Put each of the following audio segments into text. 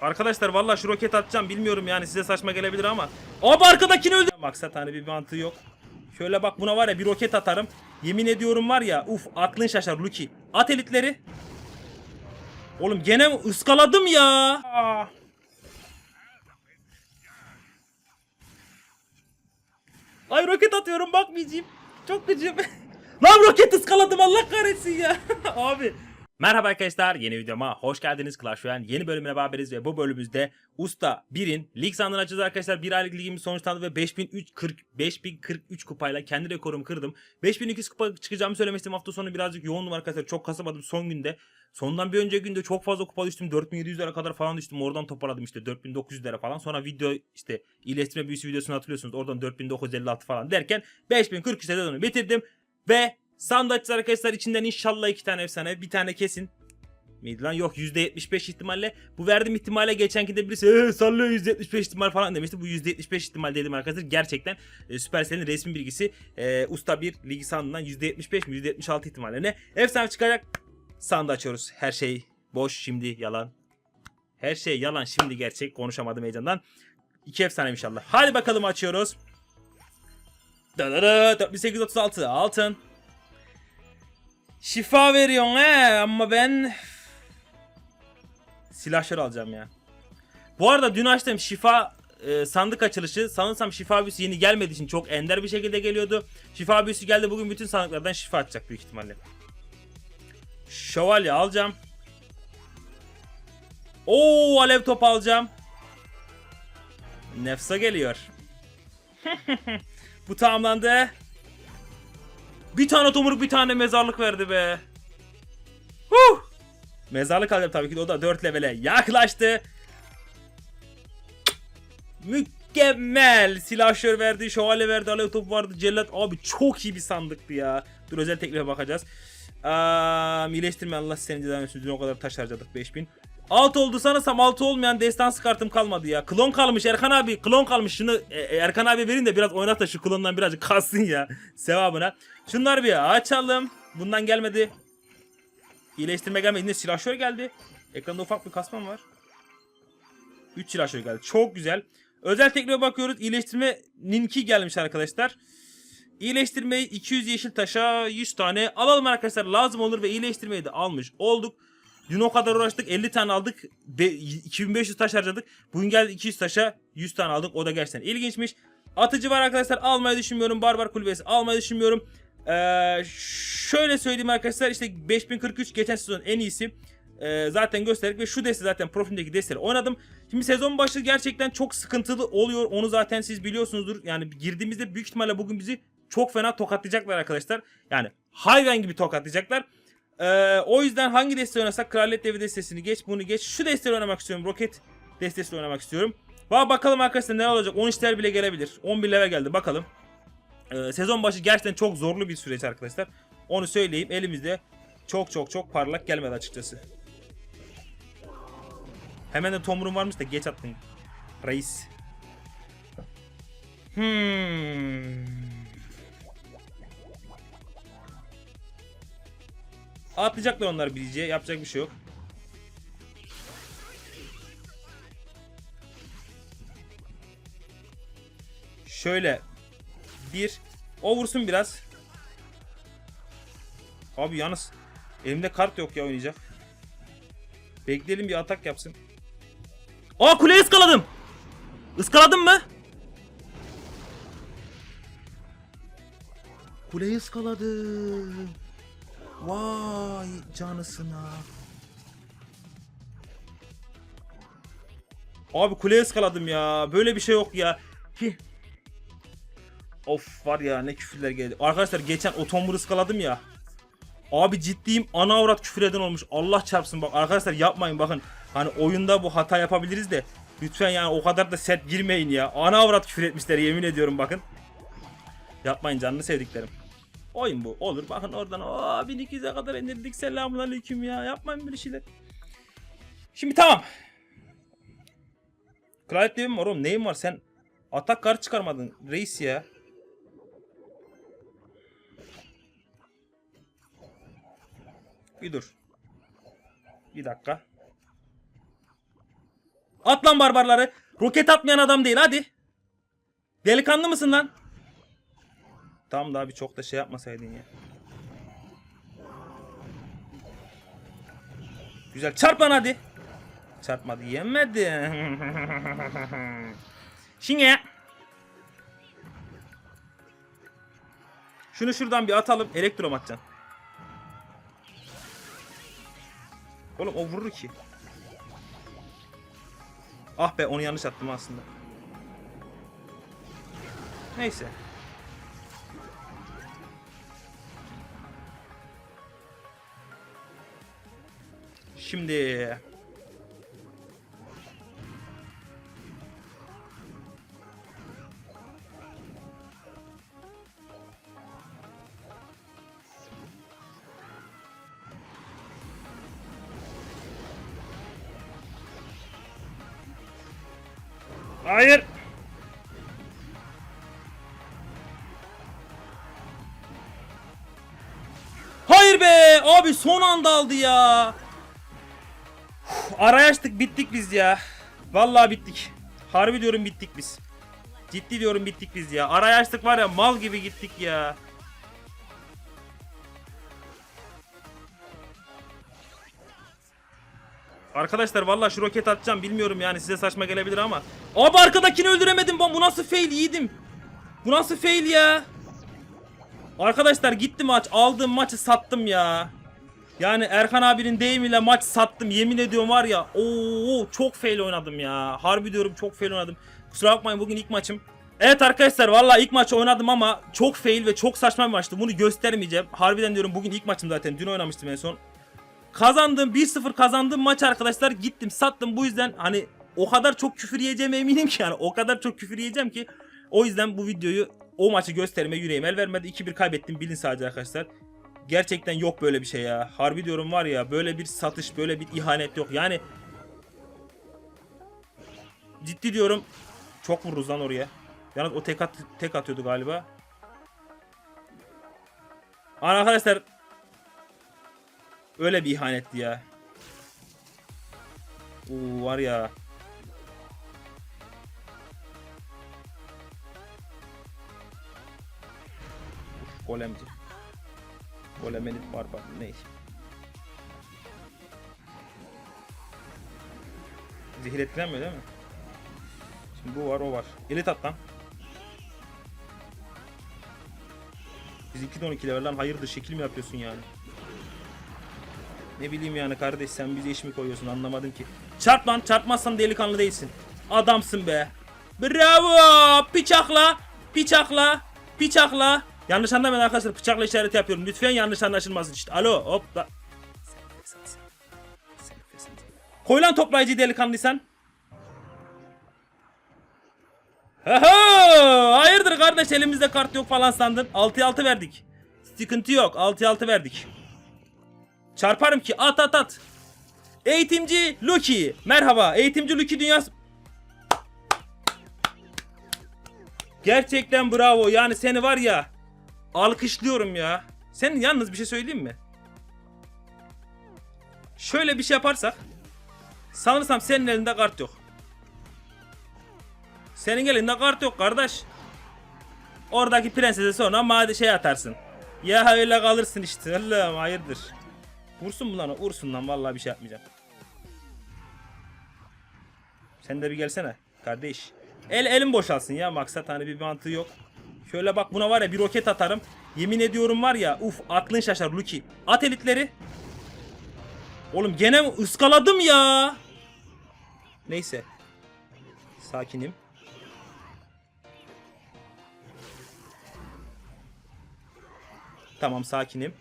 Arkadaşlar vallahi şu roket atacağım bilmiyorum yani size saçma gelebilir ama. Abi arkadakini öldü. Maksat hani bir mantığı yok. Şöyle bak buna var ya bir roket atarım. Yemin ediyorum var ya uf aklın şaşar Lucky. At elitleri. Oğlum gene ıskaladım ya. Aa. Ay roket atıyorum bakmayacağım. Çok gıcım. Lan roket ıskaladım Allah kahretsin ya. Abi. Merhaba arkadaşlar yeni videoma hoş geldiniz. Clash Royale yeni bölümüne beraberiz ve bu bölümümüzde Usta 1'in lig sandığını açacağız arkadaşlar. 1 aylık ligimiz sonuçlandı ve 5040 5043 kupayla kendi rekorumu kırdım. 5200 kupa çıkacağımı söylemiştim. Hafta sonu birazcık yoğundum arkadaşlar çok kasamadım son günde. Sondan bir önceki günde çok fazla kupa düştüm 4700'lere kadar falan düştüm. Oradan toparladım işte 4900'lere falan. Sonra video işte iyileştirme büyüsü videosunu hatırlıyorsunuz oradan 4956 falan derken 5043 sezonu bitirdim ve Sandaç arkadaşlar içinden inşallah iki tane efsane bir tane kesin. Miydi lan? Yok %75 ihtimalle. Bu verdiğim ihtimale geçenkinde birisi ee, sallıyor %75 ihtimal falan demişti. Bu %75 ihtimal dedim arkadaşlar. Gerçekten e, Supercell'in resmi bilgisi e, Usta 1 ligi sandığından %75 mi %76 ihtimallerine efsane çıkacak. Sandı açıyoruz. Her şey boş şimdi yalan. Her şey yalan şimdi gerçek. Konuşamadım heyecandan. İki efsane inşallah. Hadi bakalım açıyoruz. Dadada, 4836 altın. Şifa veriyorsun he ama ben silahşör alacağım ya. Bu arada dün açtığım şifa e, sandık açılışı sanırsam şifa büyüsü yeni gelmediği için çok ender bir şekilde geliyordu. Şifa büyüsü geldi bugün bütün sandıklardan şifa açacak büyük ihtimalle. Şövalye alacağım. Oo alev top alacağım. Nefsa geliyor. Bu tamamlandı. Bir tane tomuruk bir tane mezarlık verdi be. Huh! Mezarlık alacağım tabii ki de o da 4 levele yaklaştı. Mükemmel. Silahşör verdi, şövalye verdi, alev topu vardı, cellat. Abi çok iyi bir sandıktı ya. Dur özel teklife bakacağız. Aa, iyileştirme Allah seni cezanı. Dün o kadar taş harcadık 5000. Alt oldu sanırsam altı olmayan destansı kartım kalmadı ya. Klon kalmış Erkan abi. Klon kalmış. Şunu e, e, Erkan abi verin de biraz oynat da şu klondan birazcık kalsın ya. Sevabına. Şunları bir açalım. Bundan gelmedi. İyileştirme gelmedi. Yine silahşör geldi. Ekranda ufak bir kasmam var. 3 silahşör geldi. Çok güzel. Özel tekliğe bakıyoruz. İyileştirme Ninki gelmiş arkadaşlar. İyileştirmeyi 200 yeşil taşa 100 tane alalım arkadaşlar. Lazım olur ve iyileştirmeyi de almış olduk. Dün o kadar uğraştık 50 tane aldık. Be- 2500 taş harcadık. Bugün geldi 200 taşa 100 tane aldık. O da gerçekten ilginçmiş. Atıcı var arkadaşlar almayı düşünmüyorum. Barbar kulübesi almayı düşünmüyorum. Ee, şöyle söyleyeyim arkadaşlar işte 5043 geçen sezon en iyisi. Ee, zaten gösterdik ve şu deste zaten profilimdeki desteleri oynadım. Şimdi sezon başı gerçekten çok sıkıntılı oluyor. Onu zaten siz biliyorsunuzdur. Yani girdiğimizde büyük ihtimalle bugün bizi çok fena tokatlayacaklar arkadaşlar. Yani hayvan gibi tokatlayacaklar. Ee, o yüzden hangi deste oynasak Kraliyet Devi destesini geç bunu geç. Şu desteği oynamak istiyorum. Roket destesi oynamak istiyorum. Va bakalım arkadaşlar ne olacak. 10 işler bile gelebilir. 11 leve geldi bakalım. Ee, sezon başı gerçekten çok zorlu bir süreç arkadaşlar. Onu söyleyeyim. Elimizde çok çok çok parlak gelmedi açıkçası. Hemen de tomrum varmış da geç attın. Reis. Hmm. Atlayacaklar onlar bileceği. Yapacak bir şey yok. Şöyle. Bir. O vursun biraz. Abi yalnız. Elimde kart yok ya oynayacak. Bekleyelim bir atak yapsın. Aa kuleyi ıskaladım. Iskaladım mı? Kuleyi ıskaladım. Vay canısına. Abi kuleye ıskaladım ya. Böyle bir şey yok ya. Hih. Of var ya ne küfürler geldi. Arkadaşlar geçen otombur ıskaladım ya. Abi ciddiyim ana avrat küfür eden olmuş. Allah çarpsın bak arkadaşlar yapmayın bakın. Hani oyunda bu hata yapabiliriz de. Lütfen yani o kadar da sert girmeyin ya. Ana avrat küfür etmişler yemin ediyorum bakın. Yapmayın canını sevdiklerim. Oyun bu. Olur. Bakın oradan aa 1200'e kadar indirdik. Selamünaleyküm ya. Yapmayın böyle şeyler. Şimdi tamam. Kraliyet devim var oğlum. Neyin var? Sen atak kar çıkarmadın reis ya. Bir dur. Bir dakika. At lan barbarları. Roket atmayan adam değil hadi. Delikanlı mısın lan? Tamam daha bir çok da şey yapmasaydın ya. Güzel çarp lan hadi. Çarpmadı yemedi. Şimdi Şunu şuradan bir atalım. Elektrom atacaksın. Oğlum o vurur ki. Ah be onu yanlış attım aslında. Neyse. Şimdi Hayır. Hayır be! Abi son anda aldı ya. Araya açtık bittik biz ya. Vallahi bittik. Harbi diyorum bittik biz. Ciddi diyorum bittik biz ya. Araya açtık var ya mal gibi gittik ya. Arkadaşlar vallahi şu roket atacağım bilmiyorum yani size saçma gelebilir ama. Abi arkadakini öldüremedim ben bu nasıl fail yiğidim. Bu nasıl fail ya. Arkadaşlar gitti maç aldığım maçı sattım ya. Yani Erkan abinin deyimiyle maç sattım yemin ediyorum var ya. Oo çok fail oynadım ya. Harbi diyorum çok fail oynadım. Kusura bakmayın bugün ilk maçım. Evet arkadaşlar vallahi ilk maçı oynadım ama çok fail ve çok saçma bir maçtı. Bunu göstermeyeceğim. Harbiden diyorum bugün ilk maçım zaten. Dün oynamıştım en son. Kazandım 1-0 kazandığım maç arkadaşlar gittim sattım bu yüzden hani o kadar çok küfür yiyeceğime eminim ki yani o kadar çok küfür yiyeceğim ki o yüzden bu videoyu o maçı gösterme yüreğim el vermedi 2-1 kaybettim bilin sadece arkadaşlar. Gerçekten yok böyle bir şey ya. Harbi diyorum var ya böyle bir satış böyle bir ihanet yok yani. Ciddi diyorum çok vururuz lan oraya. Yalnız o tek, at, tek atıyordu galiba. Arkadaşlar Öyle bir ihanetti ya. Oo var ya. Uf, Golemci. Golemenit var bak neyse. Zehir etkilenmiyor değil mi? Şimdi bu var o var. Elit at lan. Bizimki de 12 level lan hayırdır şekil mi yapıyorsun yani? Ne bileyim yani kardeş sen bize iş mi koyuyorsun anlamadım ki. Çarp lan çarpmazsan delikanlı değilsin. Adamsın be. Bravo bıçakla bıçakla bıçakla. Yanlış anlamayın arkadaşlar bıçakla işareti yapıyorum. Lütfen yanlış anlaşılmasın işte. Alo hopla. Koy lan toplayıcı delikanlıysan. Aha! Hayırdır kardeş elimizde kart yok falan sandın. 6'ya 6 verdik. Sıkıntı yok 6'ya 6 verdik. Çarparım ki at at at. Eğitimci Lucky. Merhaba. Eğitimci Lucky dünyası. Gerçekten bravo. Yani seni var ya alkışlıyorum ya. Sen yalnız bir şey söyleyeyim mi? Şöyle bir şey yaparsak sanırsam senin elinde kart yok. Senin elinde kart yok kardeş. Oradaki prensese sonra madde şey atarsın. Ya öyle kalırsın işte. Allah'ım hayırdır. Vursun mu lan? Vursun lan vallahi bir şey yapmayacağım. Sen de bir gelsene kardeş. El elim boşalsın ya maksat hani bir mantığı yok. Şöyle bak buna var ya bir roket atarım. Yemin ediyorum var ya uf aklın şaşar Lucky. At elitleri. Oğlum gene ıskaladım ya. Neyse. Sakinim. Tamam sakinim.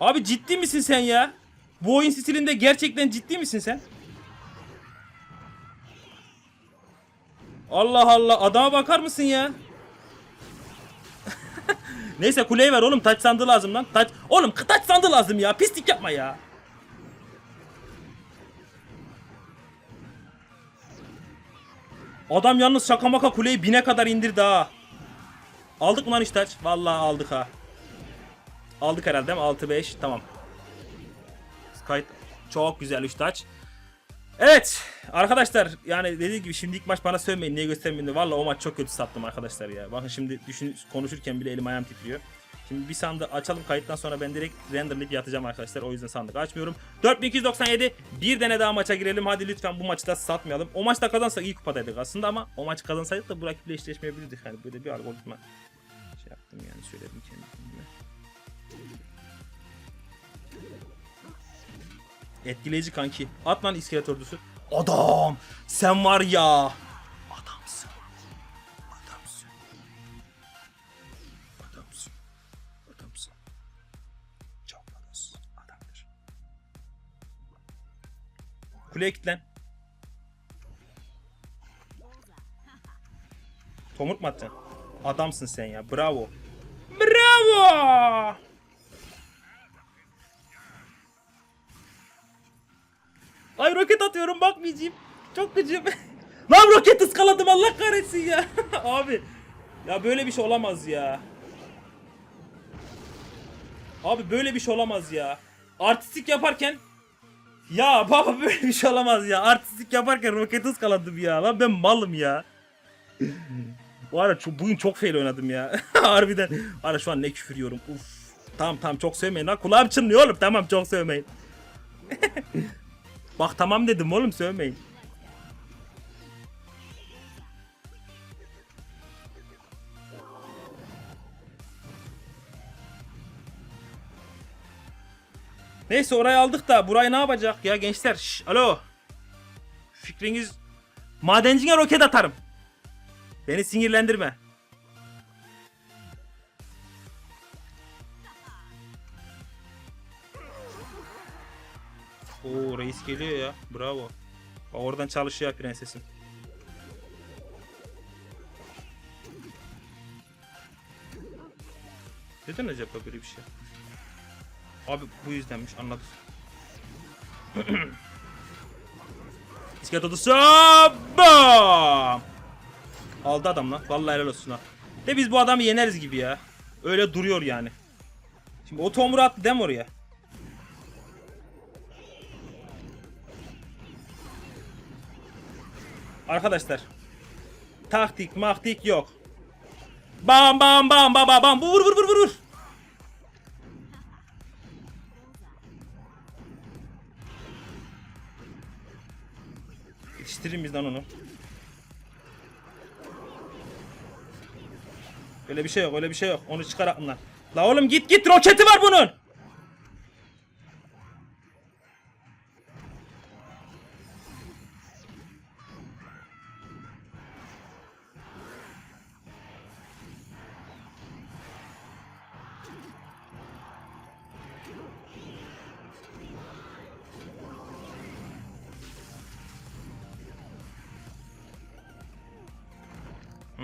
Abi ciddi misin sen ya? Bu oyun stilinde gerçekten ciddi misin sen? Allah Allah adama bakar mısın ya? Neyse kuleyi ver oğlum taç sandığı lazım lan. Taç oğlum taç sandığı lazım ya. Pislik yapma ya. Adam yalnız şaka maka kuleyi bine kadar indirdi ha. Aldık mı lan hiç taç? Vallahi aldık ha. Aldık herhalde değil mi? 6-5 tamam. Skype çok güzel 3 taç. Evet arkadaşlar yani dediğim gibi şimdi ilk maç bana sövmeyin niye göstermeyin. Valla o maç çok kötü sattım arkadaşlar ya. Bakın şimdi düşün, konuşurken bile elim ayağım titriyor. Şimdi bir sandığı açalım kayıttan sonra ben direkt renderlayıp yatacağım arkadaşlar. O yüzden sandık açmıyorum. 4297 bir tane daha maça girelim. Hadi lütfen bu maçı da satmayalım. O maçta kazansak iyi kupadaydık aslında ama o maç kazansaydık da bu rakiple eşleşmeyebilirdik. Hani böyle bir algoritma şey yaptım yani söyledim kendime. Etkileyici kanki. At lan iskelet ordusu. Adam! Sen var ya! Adamsın. Adamsın. Adamsın. Adamsın. Adamsın. Adamdır. Kuleye kilitlen. Tomurt mu atacaksın? Adamsın sen ya. Bravo. Bravo! Ay roket atıyorum bakmayacağım. Çok gıcım. Lan roket ıskaladım Allah kahretsin ya. Abi. Ya böyle bir şey olamaz ya. Abi böyle bir şey olamaz ya. Artistik yaparken ya baba böyle bir şey olamaz ya. Artistik yaparken roket ıskaladım ya. Lan ben malım ya. Bu ara çok, bugün çok fail oynadım ya. Harbiden. Ara şu an ne küfür yiyorum. Uf. Tamam tamam çok sevmeyin lan. Kulağım çınlıyor oğlum. Tamam çok sevmeyin. Bak tamam dedim oğlum sövmeyin. Neyse orayı aldık da burayı ne yapacak ya gençler? Şş, alo. Fikriniz madencine roket atarım. Beni sinirlendirme. Oo reis geliyor ya. Bravo. Oradan çalışıyor prensesim. Neden acaba böyle bir şey? Abi bu yüzdenmiş anladım. İskelet odası. Bam! Aldı adam lan. Vallahi helal olsun ha. De biz bu adamı yeneriz gibi ya. Öyle duruyor yani. Şimdi o tomru attı mi oraya? Arkadaşlar. Taktik maktik yok. Bam bam bam bam bam bam. Vur vur vur vur vur. Yetiştirir miyiz onu? Öyle bir şey yok öyle bir şey yok. Onu çıkar aklından. La oğlum git git roketi var bunun.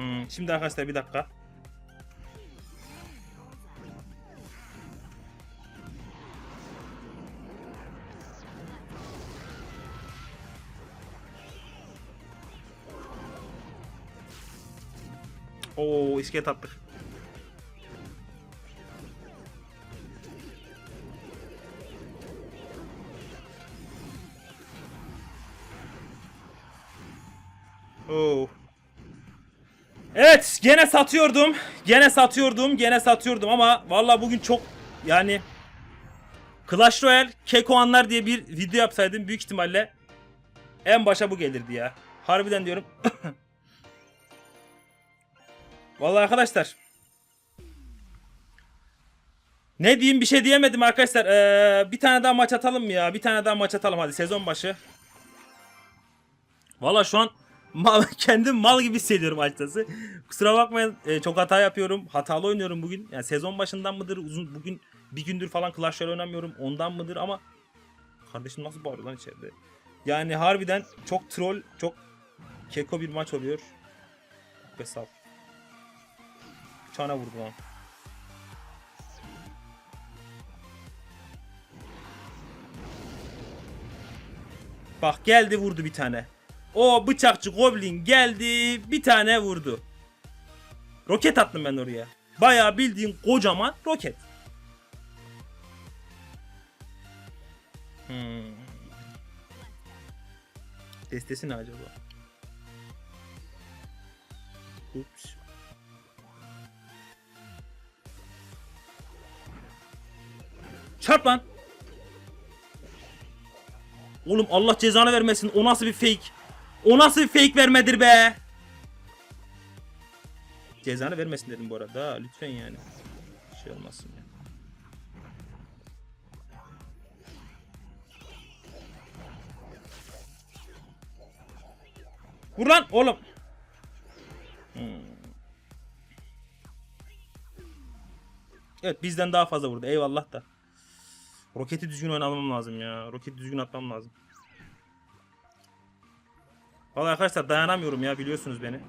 Hmm, şimdi arkadaşlar bir dakika. Oo iskelet attık. Oo. Evet gene satıyordum. Gene satıyordum. Gene satıyordum ama vallahi bugün çok yani Clash Royale Keko diye bir video yapsaydım büyük ihtimalle en başa bu gelirdi ya. Harbiden diyorum. Vallahi arkadaşlar. Ne diyeyim bir şey diyemedim arkadaşlar. Ee, bir tane daha maç atalım ya? Bir tane daha maç atalım hadi sezon başı. Valla şu an mal, kendim mal gibi hissediyorum açıkçası. Kusura bakmayın e, çok hata yapıyorum. Hatalı oynuyorum bugün. Yani sezon başından mıdır? Uzun bugün bir gündür falan Clash Royale oynamıyorum. Ondan mıdır ama kardeşim nasıl bağırıyor lan içeride? Yani harbiden çok troll, çok keko bir maç oluyor. Be sal. Çana vurdu lan. Bak geldi vurdu bir tane. O bıçakçı goblin geldi bir tane vurdu. Roket attım ben oraya. Bayağı bildiğin kocaman roket. Hmm. Destesi ne acaba? Ups. Çarp lan. Oğlum Allah cezanı vermesin. O nasıl bir fake? O nasıl fake vermedir be? Cezanı vermesin dedim bu arada. Lütfen yani. Şey olmasın ya. Vur lan oğlum. Hmm. Evet bizden daha fazla vurdu. Eyvallah da. Roketi düzgün oynamam lazım ya. Roketi düzgün atmam lazım. Vallahi arkadaşlar dayanamıyorum ya biliyorsunuz beni.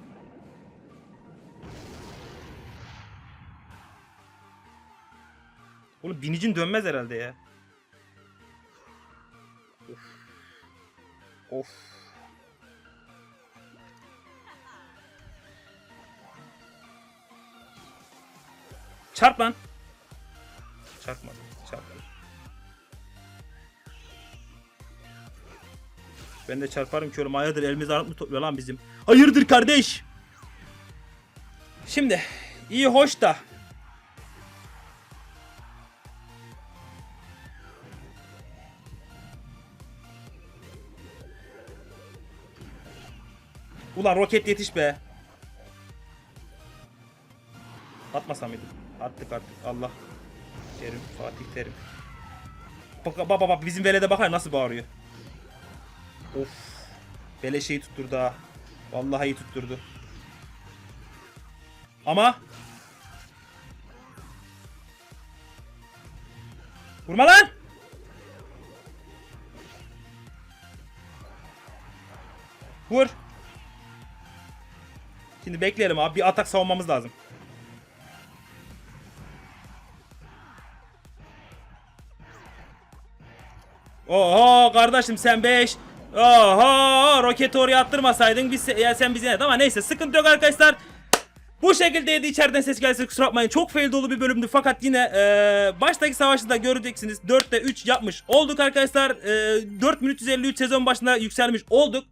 Oğlum binicin dönmez herhalde ya. Of. Of. Çarp lan. Çarpmadı. Çarpmadı. Ben de çarparım ki oğlum hayırdır elimiz armut mı topluyor lan bizim. Hayırdır kardeş. Şimdi iyi hoş da. Ulan roket yetiş be. Atmasam mıydım? Attık attık. Allah. Terim, Fatih Terim. Bak bak bizim velede bakar nasıl bağırıyor. Of. Beleşeyi tutturdu ha. Vallahi iyi tutturdu. Ama Vurma lan! Vur. Şimdi bekleyelim abi. Bir atak savunmamız lazım. Oho kardeşim sen 5. Oho roketi oraya attırmasaydın biz ya sen bize ama neyse sıkıntı yok arkadaşlar. Bu şekildeydi içeriden ses gelse kusura bakmayın. Çok fail dolu bir bölümdü fakat yine e, baştaki savaşta da göreceksiniz. 4'te 3 yapmış olduk arkadaşlar. E, 4 minut 153 sezon başında yükselmiş olduk.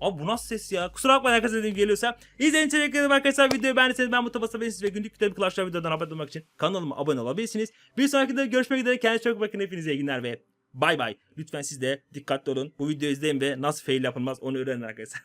Abi bu nasıl ses ya? Kusura bakmayın arkadaşlar dediğim geliyorsa. İzlediğiniz için teşekkür ederim arkadaşlar. Videoyu beğendiyseniz ben tabasa basabilirsiniz ve günlük Clash Royale videodan haberdar olmak için kanalıma abone olabilirsiniz. Bir sonraki videoda görüşmek üzere. Kendinize çok bakın. Hepinize iyi günler ve Bay bay. Lütfen siz de dikkatli olun. Bu videoyu izleyin ve nasıl fail yapılmaz onu öğrenin arkadaşlar.